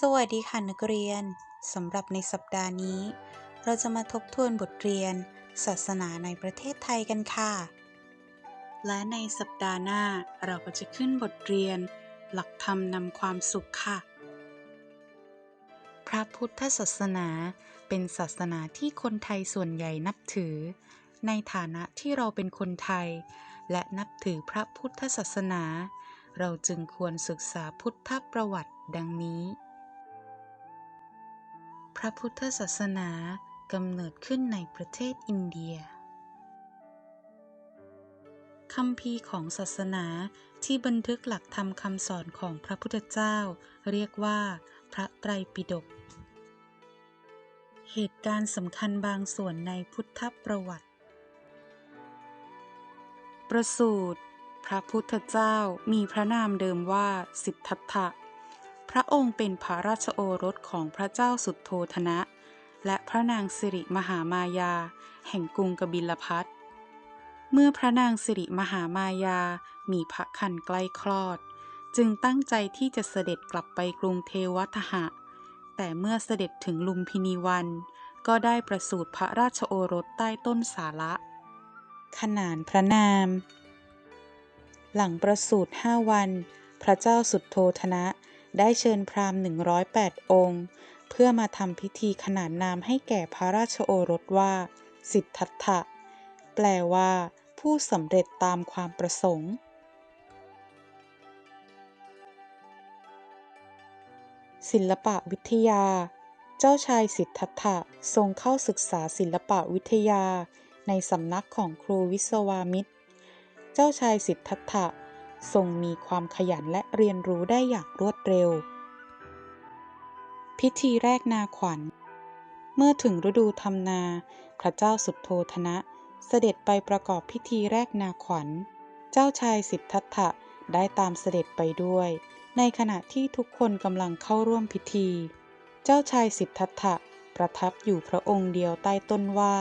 สวัสดีค่ะนักเรียน สำหรับในสัปดาห์นี้ เราจะมาทบทวนบทเรียน ศาสนาในประเทศไทยกันค่ะ และในสัปดาห์หน้าเราก็จะขึ้นบทเรียน หลักธรรมนำความสุขค่ะ พระพุทธศาสนาเป็นศาสนาที่คนไทยส่วนใหญ่นับถือ ในฐานะที่เราเป็นคนไทย และนับถือพระพุทธศาสนา เราจึงควรศึกษาพุทธประวัติดังนี้ พระพุทธศาสนากำเนิดขึ้นในประเทศอินเดียคำพีร์ของศาสนาที่บันทึกหลักธรรมคำสอนของพระพุทธเจ้า เรียกว่า พระไตรปิฎก เหตุการณ์สำคัญบางส่วนในพุทธประวัติ ประสูติพระพุทธเจ้ามีพระนามเดิมว่าสิทธัตถะ พระองค์เป็นพระราชโอรสของพระเจ้าสุดโทธนะ และพระนางสิริมหามายา แห่งกรุงกบิลพัทเมื่อพระนางสิริมหามายา มีพระคันใกล้คลอด จึงตั้งใจที่จะเสด็จกลับไปกรุงเทวทหะ แต่เมื่อเสด็จถึงลุมพินีวัน ก็ได้ประสูติพระราชโอรสใต้ต้นสาระ ขนานพระนาม หลังประสูติห้าวัน พระเจ้าสุดโทธนะ ได้เชิญพราหมณ์ 108 องค์ เพื่อมาทำพิธีขนานนามให้แก่พระราชโอรสว่า สิทธัตถะ แปลว่า ผู้สำเร็จตามความประสงค์ ศิลปวิทยา เจ้าชายสิทธัตถะทรงเข้าศึกษาศิลปวิทยา ในสำนักของครูวิศวามิตร เจ้าชายสิทธัตถะ ทรงมีความขยันและเรียนรู้ได้อย่างรวดเร็ว พิธีแรกนาขวัญ เมื่อถึงฤดูทำนา พระเจ้าสุดโทธนะ เสด็จไปประกอบพิธีแรกนาขวัญ เจ้าชายสิทธัตถะได้ตามเสด็จไปด้วย ในขณะที่ทุกคนกำลังเข้าร่วมพิธี เจ้าชายสิทธัตถะประทับอยู่พระองค์เดียวใต้ต้นว่า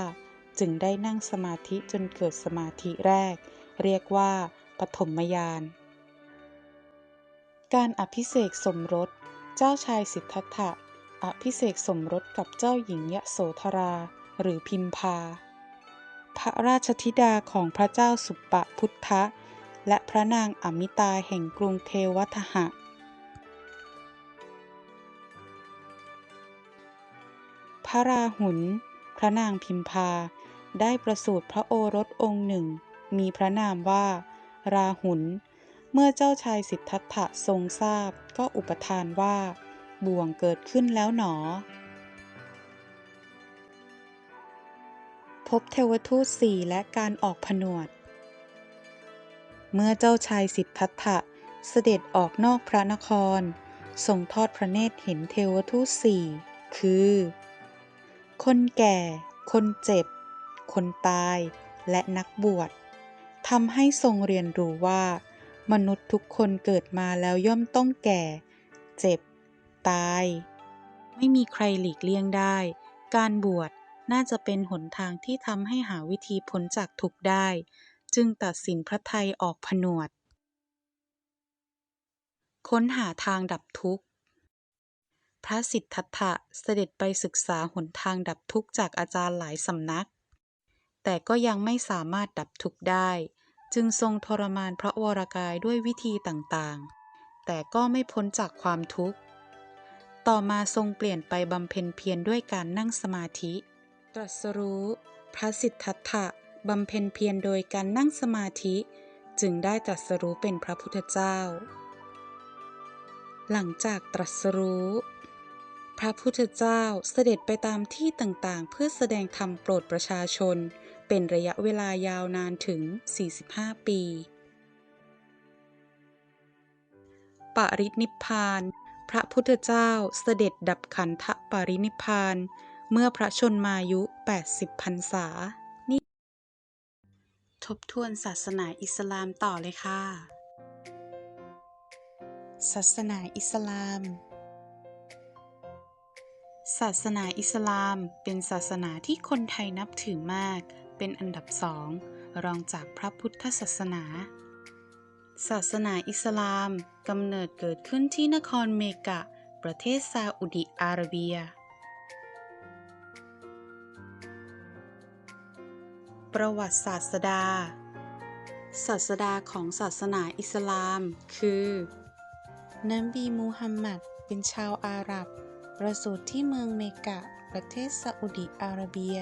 จึงได้นั่งสมาธิจนเกิดสมาธิแรก เรียกว่าปฐมยาน การอภิเษกสมรส เจ้าชายสิทธัตถะ อภิเษกสมรสกับเจ้าหญิงยโสธรา หรือพิมพา พระราชธิดาของพระเจ้าสุปปพุทธะ และพระนางอมิตาแห่งกรุงเทวทหะ พระราหุล พระนางพิมพา ได้ประสูติพระโอรสองค์หนึ่ง มีพระนามว่า ราหุล เมื่อเจ้าชายสิทธัตถะทรงทราบก็อุปทานว่า บ่วงเกิดขึ้นแล้วหนอ พบเทวทูตสี่และการออกผนวด เมื่อเจ้าชายสิทธัตถะเสด็จออกนอกพระนคร ทรงทอดพระเนตรเห็นเทวทูตสี่คือ คนแก่ คนเจ็บ คนตาย และนักบวชทำให้ทรงเรียนรู้ว่า มนุษย์ทุกคนเกิดมาแล้วย่อมต้องแก่ เจ็บ ตาย ไม่มีใครหลีกเลี่ยงได้ การบวชน่าจะเป็นหนทางที่ทำให้หาวิธีพ้นจากทุกข์ได้ จึงตัดสินพระไทยออกผนวด ค้นหาทางดับทุกข์ พระสิทธัตถะเสด็จไปศึกษาหนทางดับทุกข์จากอาจารย์หลายสำนัก แต่ก็ยังไม่สามารถดับทุกข์ได้ จึงทรงทรมานพระวรกายด้วยวิธีต่างๆ แต่ก็ไม่พ้นจากความทุกข์ ต่อมาทรงเปลี่ยนไปบำเพ็ญเพียรด้วยการนั่งสมาธิ ตรัสรู้ พระสิทธัตถะบำเพ็ญเพียรโดยการนั่งสมาธิ จึงได้ตรัสรู้เป็นพระพุทธเจ้า หลังจากตรัสรู้ พระพุทธเจ้าเสด็จไปตามที่ต่างๆ เพื่อแสดงธรรมโปรดประชาชน เป็นระยะเวลายาวนานถึง 45 ปี ปรินิพพาน พระพุทธเจ้าเสด็จดับขันธปรินิพพาน เมื่อพระชนมายุ 80พรรษา นี่ ทบทวนศาสนาอิสลามต่อเลยค่ะ ศาสนาอิสลามศาสนาอิสลามเป็นศาสนาที่คนไทยนับถือมาก เป็นอันดับสองรองจากพระพุทธศาสนา ศาสนาอิสลามกำเนิดเกิดขึ้นที่นครเมกะ ประเทศซาอุดิอาระเบีย ประวัติศาสดา ศาสดาของศาสนาอิสลามคือนบีมูฮัมหมัดเป็นชาวอาหรับ ประสูติที่เมืองเมกะ ประเทศซาอุดิอาระเบีย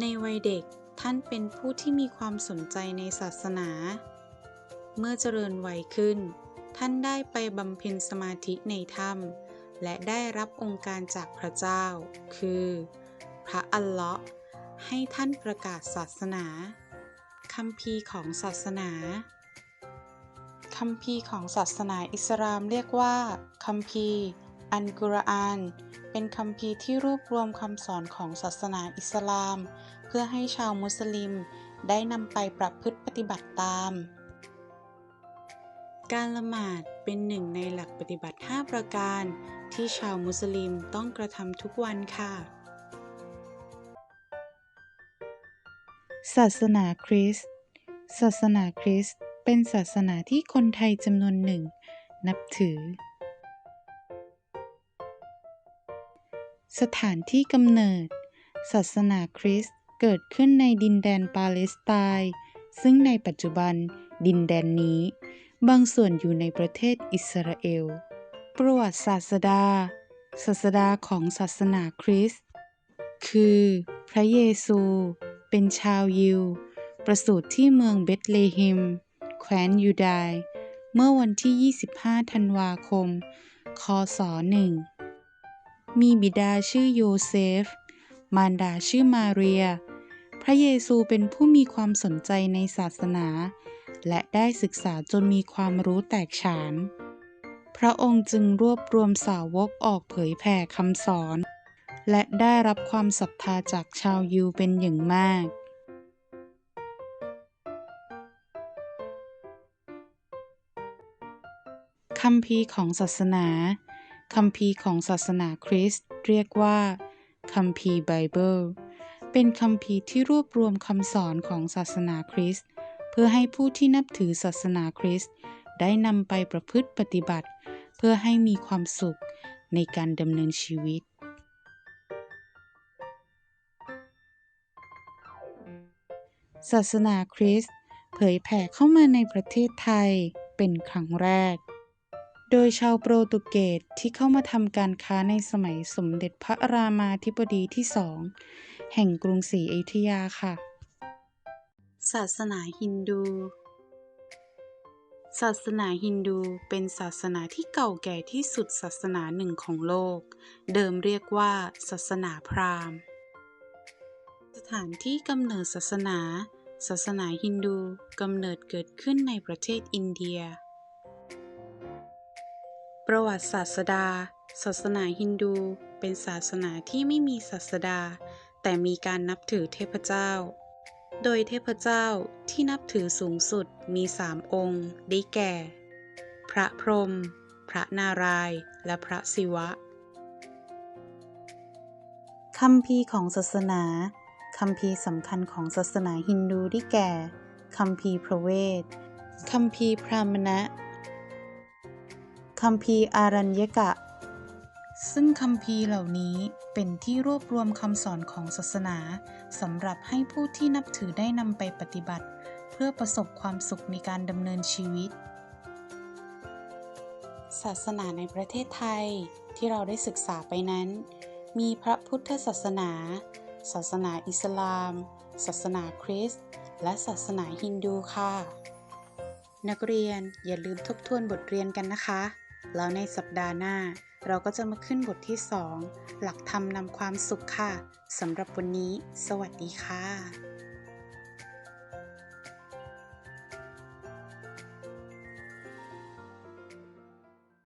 ในวัยเด็กท่านเป็นผู้ที่มีความสนใจในศาสนา เมื่อเจริญวัยขึ้น ท่านได้ไปบำเพ็ญสมาธิในถ้ำและได้รับองค์การจากพระเจ้า คือ พระอัลเลาะห์ให้ท่านประกาศศาสนาคัมภีร์ของศาสนาคัมภีร์ของศาสนาอิสลามเรียกว่าคัมภีร์อันกุรอาน เป็นคัมภีร์ที่รวบรวมคำสอนของศาสนาอิสลาม เพื่อให้ชาวมุสลิมได้นำไปประพฤติปฏิบัติตาม การละหมาดเป็นหนึ่งในหลักปฏิบัติ 5 ประการ ที่ชาวมุสลิมต้องกระทำทุกวันค่ะ ศาสนาคริสต์ ศาสนาคริสต์เป็นศาสนาที่คนไทยจำนวนหนึ่ง นับถือ สถานที่กำเนิด ศาสนาคริสต์ เกิดขึ้นในดินแดนปาเลสไตน์ซึ่งในปัจจุบันดินแดนนี้ บางส่วนอยู่ในประเทศอิสราเอล ประวัติศาสดา ศาสดาของศาสนาคริสต์คือพระเยซู เป็นชาวยิว ประสูติที่เมืองเบธเลเฮม แคว้นยูดาห์เมื่อวันที่ 25 ธันวาคม คศ 1 มีบิดาชื่อโยเซฟ มารดาชื่อมาเรีย พระเยซูเป็นผู้มีความสนใจในศาสนา และได้ศึกษาจนมีความรู้แตกฉาน พระองค์จึงรวบรวมสาวกออกเผยแผ่คำสอน และได้รับความศรัทธาจากชาวยิวเป็นอย่างมาก คัมภีร์ของศาสนาคัมภีร์ของศาสนาคริสต์เรียกว่าคัมภีร์ไบเบิล เป็นคัมภีที่รวบรวมคำสอนของศาสนาคริสต์เพื่อให้ผู้ที่นับถือศาสนาคริสต์ได้นำไปประพฤติปฏิบัติ เพื่อให้มีความสุขในการดำเนินชีวิต ศาสนาคริสต์เผยแผ่เข้ามาในประเทศไทยเป็นครั้งแรก โดยชาวโปรตุเกสที่เข้ามาทำการค้าในสมัยสมเด็จพระรามาธิบดีที่สอง แห่งกรุงศรีอยุธยาค่ะ ศาสนาฮินดู ศาสนาฮินดูเป็นศาสนาที่เก่าแก่ที่สุดศาสนาหนึ่งของโลก เดิมเรียกว่า ศาสนาพราหมณ์ สถานที่กำเนิดศาสนา ศาสนาฮินดูกำเนิดเกิดขึ้นในประเทศอินเดีย ประวัติศาสดาศาสนาฮินดูเป็นศาสนาที่ไม่มีศาสดา แต่มีการนับถือเทพเจ้า โดยเทพเจ้าที่นับถือสูงสุดมีสามองค์ ได้แก่ พระพรหม พระนารายณ์ และพระศิวะคัมภีของศาสนาคัมภีสำคัญของศาสนาฮินดูได้แก่คัมภีพระเวทคัมภีพรามณะคัมภีอารัญญกะ ซึ่งคัมภีเหล่านี้เป็นที่รวบรวมคำสอนของศาสนาสำหรับให้ผู้ที่นับถือได้นำไปปฏิบัติ เพื่อประสบความสุขในการดำเนินชีวิต ศาสนาในประเทศไทยที่เราได้ศึกษาไปนั้น มีพระพุทธศาสนา ศาสนาอิสลาม ศาสนาคริสต์ และศาสนาฮินดูค่ะ นักเรียนอย่าลืมทบทวนบทเรียนกันนะคะ แล้วในสัปดาห์หน้า เราก็จะมาขึ้นบทที่ 2 หลักธรรมนำความสุขค่ะสำหรับวันนี้ สวัสดีค่ะ